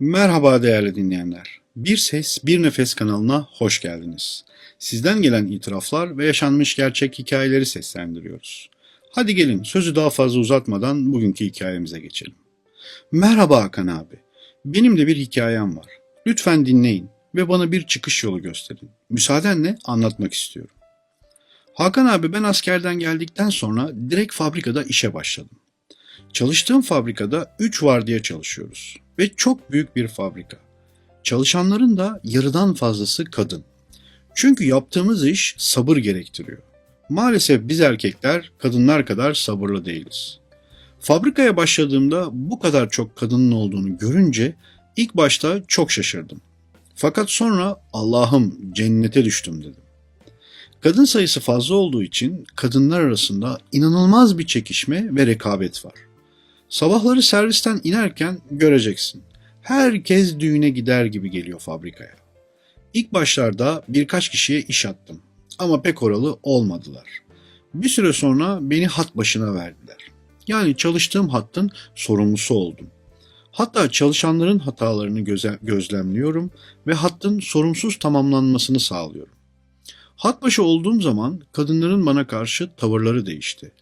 Merhaba değerli dinleyenler. Bir Ses Bir Nefes kanalına hoş geldiniz. Sizden gelen itiraflar ve yaşanmış gerçek hikayeleri seslendiriyoruz. Hadi gelin sözü daha fazla uzatmadan bugünkü hikayemize geçelim. Merhaba Hakan abi. Benim de bir hikayem var. Lütfen dinleyin ve bana bir çıkış yolu gösterin. Müsaadenle anlatmak istiyorum. Hakan abi ben askerden geldikten sonra direkt fabrikada işe başladım. Çalıştığım fabrikada 3 vardiya çalışıyoruz ve çok büyük bir fabrika. Çalışanların da yarıdan fazlası kadın. Çünkü yaptığımız iş sabır gerektiriyor. Maalesef biz erkekler kadınlar kadar sabırlı değiliz. Fabrikaya başladığımda bu kadar çok kadının olduğunu görünce ilk başta çok şaşırdım. Fakat sonra Allah'ım cennete düştüm dedim. Kadın sayısı fazla olduğu için kadınlar arasında inanılmaz bir çekişme ve rekabet var. Sabahları servisten inerken göreceksin. Herkes düğüne gider gibi geliyor fabrikaya. İlk başlarda birkaç kişiye iş attım ama pek oralı olmadılar. Bir süre sonra beni hat başına verdiler. Yani çalıştığım hattın sorumlusu oldum. Hatta çalışanların hatalarını göze- gözlemliyorum ve hattın sorumsuz tamamlanmasını sağlıyorum. Hat başı olduğum zaman kadınların bana karşı tavırları değişti.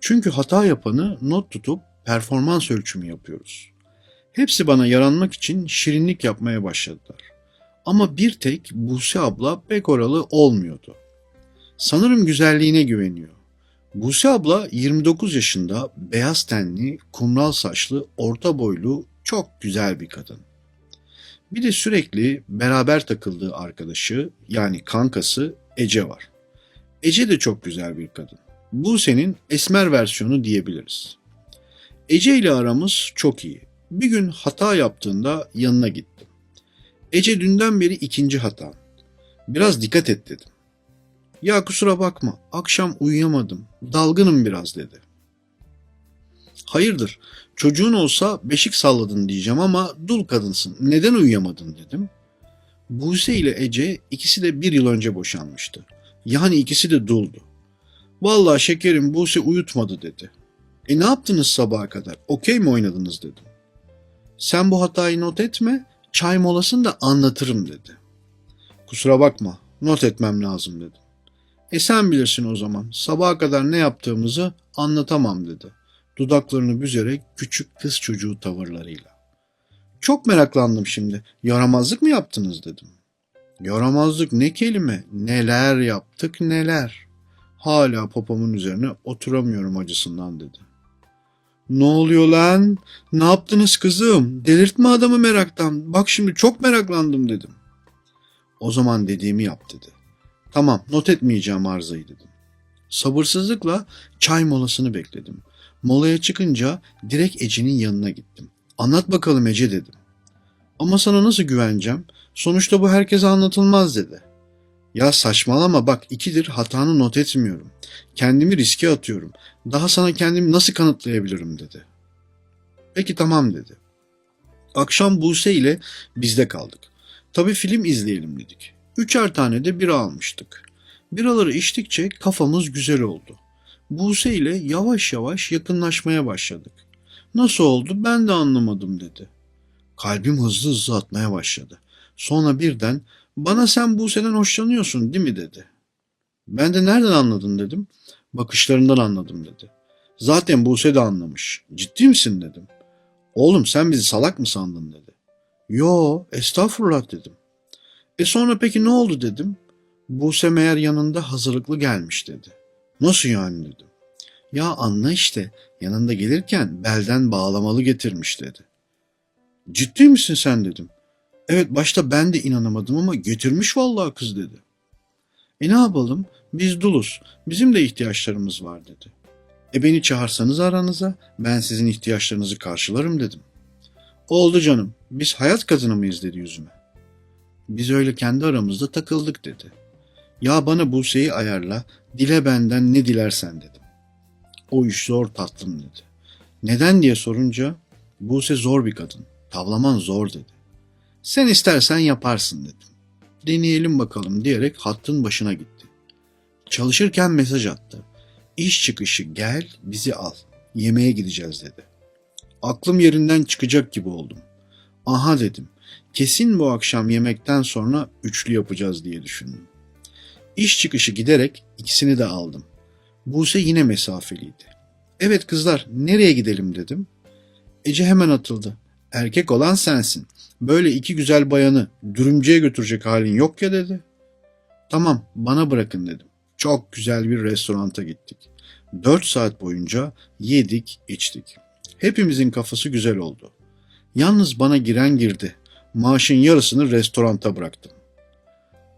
Çünkü hata yapanı not tutup performans ölçümü yapıyoruz. Hepsi bana yaranmak için şirinlik yapmaya başladılar. Ama bir tek Buse abla pek oralı olmuyordu. Sanırım güzelliğine güveniyor. Buse abla 29 yaşında, beyaz tenli, kumral saçlı, orta boylu, çok güzel bir kadın. Bir de sürekli beraber takıldığı arkadaşı yani kankası Ece var. Ece de çok güzel bir kadın. Buse'nin esmer versiyonu diyebiliriz. Ece ile aramız çok iyi. Bir gün hata yaptığında yanına gittim. Ece dünden beri ikinci hatan. Biraz dikkat et dedim. Ya kusura bakma, akşam uyuyamadım, dalgınım biraz dedi. Hayırdır, çocuğun olsa beşik salladın diyeceğim ama dul kadınsın, neden uyuyamadın dedim. Buse ile Ece ikisi de bir yıl önce boşanmıştı. Yani ikisi de duldu. Vallahi şekerim Buse uyutmadı dedi. E ne yaptınız sabaha kadar? Okey mi oynadınız dedim. Sen bu hatayı not etme, çay molasını da anlatırım dedi. Kusura bakma, not etmem lazım dedim. E sen bilirsin o zaman, sabaha kadar ne yaptığımızı anlatamam dedi. Dudaklarını büzerek küçük kız çocuğu tavırlarıyla. Çok meraklandım şimdi, yaramazlık mı yaptınız dedim. Yaramazlık ne kelime, neler yaptık neler. Hala popomun üzerine oturamıyorum acısından dedi. Ne oluyor lan? Ne yaptınız kızım? Delirtme adamı meraktan. Bak şimdi çok meraklandım dedim. O zaman dediğimi yap dedi. Tamam not etmeyeceğim arızayı dedim. Sabırsızlıkla çay molasını bekledim. Molaya çıkınca direkt Ece'nin yanına gittim. Anlat bakalım Ece dedim. Ama sana nasıl güveneceğim? Sonuçta bu herkese anlatılmaz dedi. Ya saçmalama bak ikidir hatanı not etmiyorum. Kendimi riske atıyorum. Daha sana kendimi nasıl kanıtlayabilirim dedi. Peki tamam dedi. Akşam Buse ile bizde kaldık. Tabii film izleyelim dedik. Üçer tane de bira almıştık. Biraları içtikçe kafamız güzel oldu. Buse ile yavaş yavaş yakınlaşmaya başladık. Nasıl oldu ben de anlamadım dedi. Kalbim hızlı hızlı atmaya başladı. Sonra birden bana sen Buse'den hoşlanıyorsun değil mi dedi. Ben de nereden anladın dedim. Bakışlarından anladım dedi. Zaten Buse de anlamış. Ciddi misin dedim. Oğlum sen bizi salak mı sandın dedi. Yo estağfurullah dedim. E sonra peki ne oldu dedim. Buse meğer yanında hazırlıklı gelmiş dedi. Nasıl yani dedim. Ya anla işte yanında gelirken belden bağlamalı getirmiş dedi. Ciddi misin sen dedim. Evet başta ben de inanamadım ama getirmiş vallahi kız dedi. E ne yapalım? Biz duluz. Bizim de ihtiyaçlarımız var dedi. E beni çağırsanız aranıza ben sizin ihtiyaçlarınızı karşılarım dedim. Oldu canım. Biz hayat kadını mıyız dedi yüzüme. Biz öyle kendi aramızda takıldık dedi. Ya bana Buse'yi ayarla, dile benden ne dilersen dedim. O iş zor tatlım dedi. Neden diye sorunca Buse zor bir kadın. Tavlaman zor dedi. Sen istersen yaparsın dedim. Deneyelim bakalım diyerek hattın başına gitti. Çalışırken mesaj attı. İş çıkışı gel bizi al. Yemeğe gideceğiz dedi. Aklım yerinden çıkacak gibi oldum. Aha dedim. Kesin bu akşam yemekten sonra üçlü yapacağız diye düşündüm. İş çıkışı giderek ikisini de aldım. Buse yine mesafeliydi. Evet kızlar nereye gidelim dedim. Ece hemen atıldı. Erkek olan sensin. Böyle iki güzel bayanı dürümcüye götürecek halin yok ya dedi. Tamam bana bırakın dedim. Çok güzel bir restoranta gittik. Dört saat boyunca yedik içtik. Hepimizin kafası güzel oldu. Yalnız bana giren girdi. Maaşın yarısını restoranta bıraktım.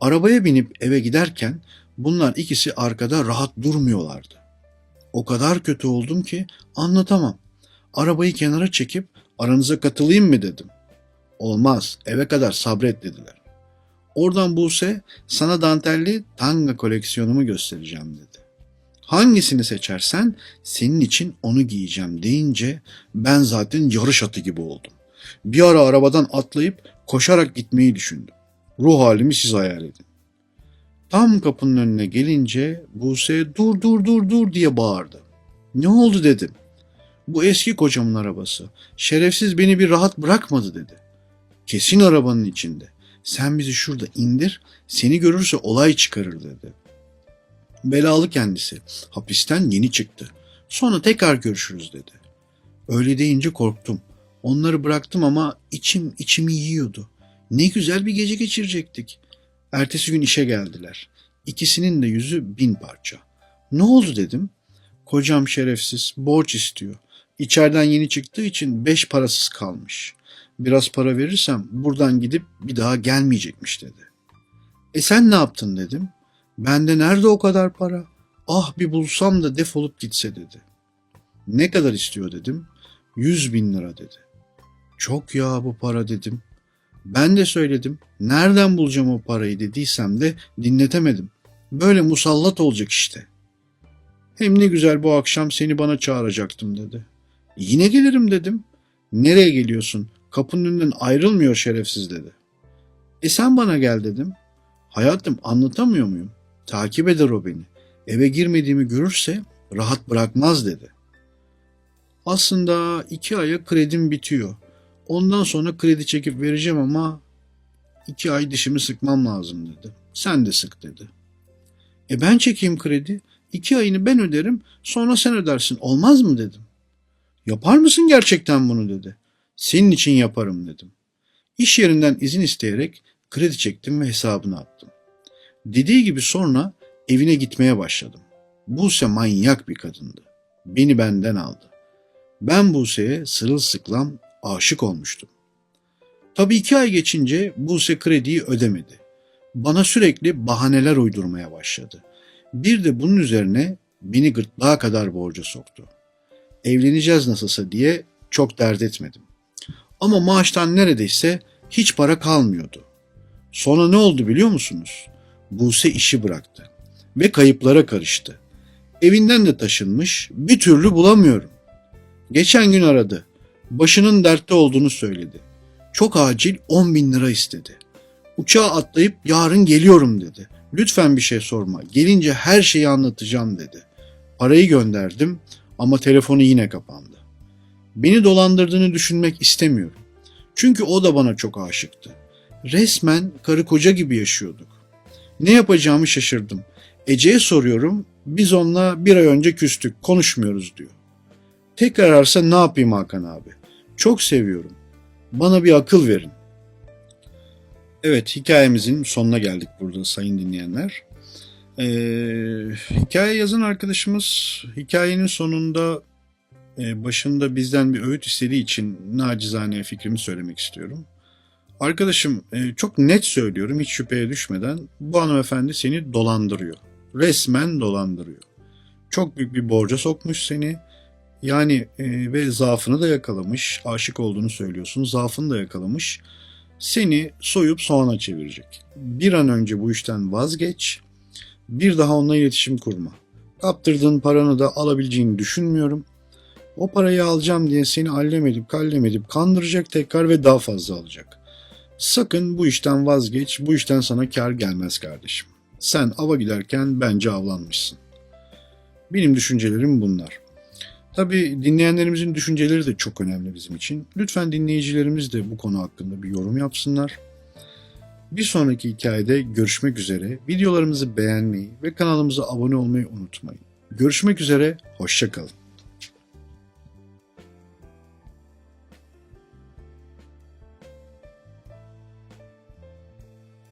Arabaya binip eve giderken bunlar ikisi arkada rahat durmuyorlardı. O kadar kötü oldum ki anlatamam. Arabayı kenara çekip aranıza katılayım mı dedim. Olmaz eve kadar sabret dediler. Oradan Buse sana dantelli tanga koleksiyonumu göstereceğim dedi. Hangisini seçersen senin için onu giyeceğim deyince ben zaten yarış atı gibi oldum. Bir ara arabadan atlayıp koşarak gitmeyi düşündüm. Ruh halimi siz hayal edin. Tam kapının önüne gelince Buse dur dur dur dur diye bağırdı. Ne oldu dedim. Bu eski kocamın arabası. Şerefsiz beni bir rahat bırakmadı dedi. Kesin arabanın içinde. Sen bizi şurada indir, seni görürse olay çıkarır dedi. Belalı kendisi. Hapisten yeni çıktı. Sonra tekrar görüşürüz dedi. Öyle deyince korktum. Onları bıraktım ama içim içimi yiyordu. Ne güzel bir gece geçirecektik. Ertesi gün işe geldiler. İkisinin de yüzü bin parça. Ne oldu dedim. Kocam şerefsiz, borç istiyor. İçeriden yeni çıktığı için beş parasız kalmış. Biraz para verirsem buradan gidip bir daha gelmeyecekmiş dedi. E sen ne yaptın dedim. Bende nerede o kadar para? Ah bir bulsam da defolup gitse dedi. Ne kadar istiyor dedim. Yüz bin lira dedi. Çok ya bu para dedim. Ben de söyledim. Nereden bulacağım o parayı dediysem de dinletemedim. Böyle musallat olacak işte. Hem ne güzel bu akşam seni bana çağıracaktım dedi. Yine gelirim dedim. Nereye geliyorsun? Kapının önünden ayrılmıyor şerefsiz dedi. E sen bana gel dedim. Hayatım anlatamıyor muyum? Takip eder o beni. Eve girmediğimi görürse rahat bırakmaz dedi. Aslında iki aya kredim bitiyor. Ondan sonra kredi çekip vereceğim ama iki ay dişimi sıkmam lazım dedi. Sen de sık dedi. E ben çekeyim kredi. iki ayını ben öderim sonra sen ödersin olmaz mı dedim. Yapar mısın gerçekten bunu dedi. Senin için yaparım dedim. İş yerinden izin isteyerek kredi çektim ve hesabını attım. Dediği gibi sonra evine gitmeye başladım. Buse manyak bir kadındı. Beni benden aldı. Ben Buse'ye sırılsıklam aşık olmuştum. Tabii iki ay geçince Buse krediyi ödemedi. Bana sürekli bahaneler uydurmaya başladı. Bir de bunun üzerine beni gırtlağa kadar borca soktu. Evleneceğiz nasılsa diye çok dert etmedim. Ama maaştan neredeyse hiç para kalmıyordu. Sonra ne oldu biliyor musunuz? Buse işi bıraktı ve kayıplara karıştı. Evinden de taşınmış, bir türlü bulamıyorum. Geçen gün aradı. Başının dertte olduğunu söyledi. Çok acil 10 bin lira istedi. Uçağa atlayıp yarın geliyorum dedi. Lütfen bir şey sorma. Gelince her şeyi anlatacağım dedi. Parayı gönderdim ama telefonu yine kapandı. Beni dolandırdığını düşünmek istemiyorum. Çünkü o da bana çok aşıktı. Resmen karı koca gibi yaşıyorduk. Ne yapacağımı şaşırdım. Ece'ye soruyorum. Biz onunla bir ay önce küstük. Konuşmuyoruz diyor. Tekrar ararsa ne yapayım Hakan abi? Çok seviyorum. Bana bir akıl verin. Evet hikayemizin sonuna geldik burada sayın dinleyenler. Ee, hikaye yazan arkadaşımız hikayenin sonunda e, başında bizden bir öğüt istediği için nacizane fikrimi söylemek istiyorum. Arkadaşım e, çok net söylüyorum hiç şüpheye düşmeden bu hanımefendi seni dolandırıyor. Resmen dolandırıyor. Çok büyük bir borca sokmuş seni. Yani e, ve zaafını da yakalamış. Aşık olduğunu söylüyorsun. Zaafını da yakalamış. Seni soyup soğana çevirecek. Bir an önce bu işten vazgeç. Bir daha onunla iletişim kurma. Kaptırdığın paranı da alabileceğini düşünmüyorum. O parayı alacağım diye seni allem edip kallem edip kandıracak tekrar ve daha fazla alacak. Sakın bu işten vazgeç. Bu işten sana kar gelmez kardeşim. Sen ava giderken bence avlanmışsın. Benim düşüncelerim bunlar. Tabii dinleyenlerimizin düşünceleri de çok önemli bizim için. Lütfen dinleyicilerimiz de bu konu hakkında bir yorum yapsınlar. Bir sonraki hikayede görüşmek üzere. Videolarımızı beğenmeyi ve kanalımıza abone olmayı unutmayın. Görüşmek üzere, hoşçakalın.